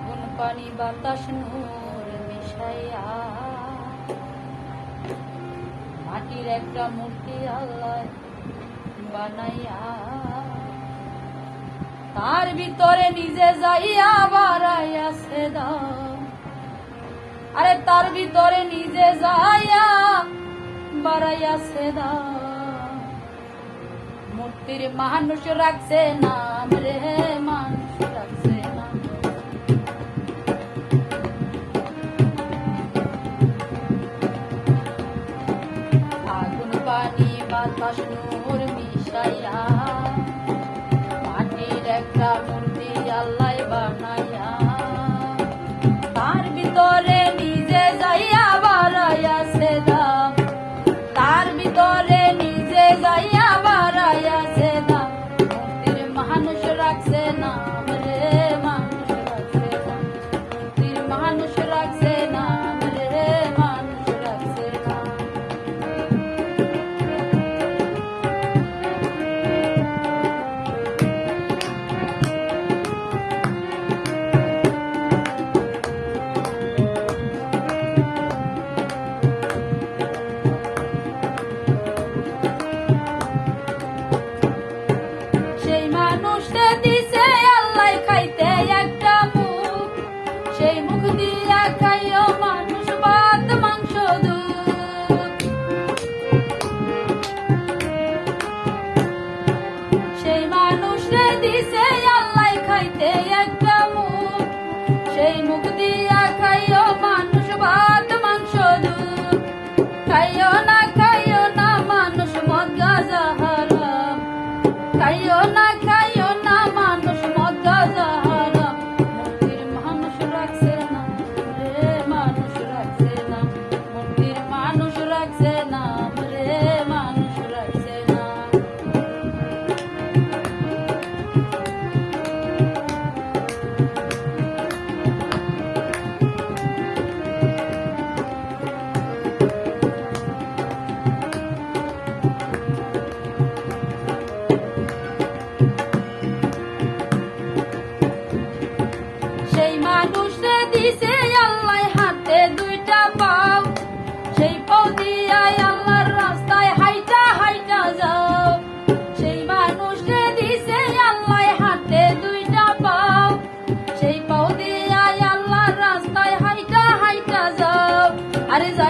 আগুন পানি বাতাস নূর মিশাইয়া। মাটির একটা মূর্তি আল্লাহ বানাইয়া। তার ভিতরে নিজে যাইয়া বাড়াইয়াছে আরে তার ভিতরে নিজে যাইয়া বাড়াইয়াছে মূর্তির মানুষ রাখছে নাম রে মানুষ নূর মিশাইয়া মাটির একটা মূর্তি আল্লাহ বানাইয়া সেই মুখ দিয়া খাইও মানুষ ভাত, মাংস, দুধ। খাইও না খাইও না মানুষ মদ, গাজা, হারাম। খাইও না দিছে হাতে দুইটা পাও। সেই পাও দিয়াই আল্লাহর রাস্তায় হাইটা হাইটা যাও। সেই মানুষে দিছে আল্লাহ হাতে দুইটা পাও। সেই পাও দিয়াই আল্লাহর রাস্তায় হাইটা হাইটা যাও। আরে যাই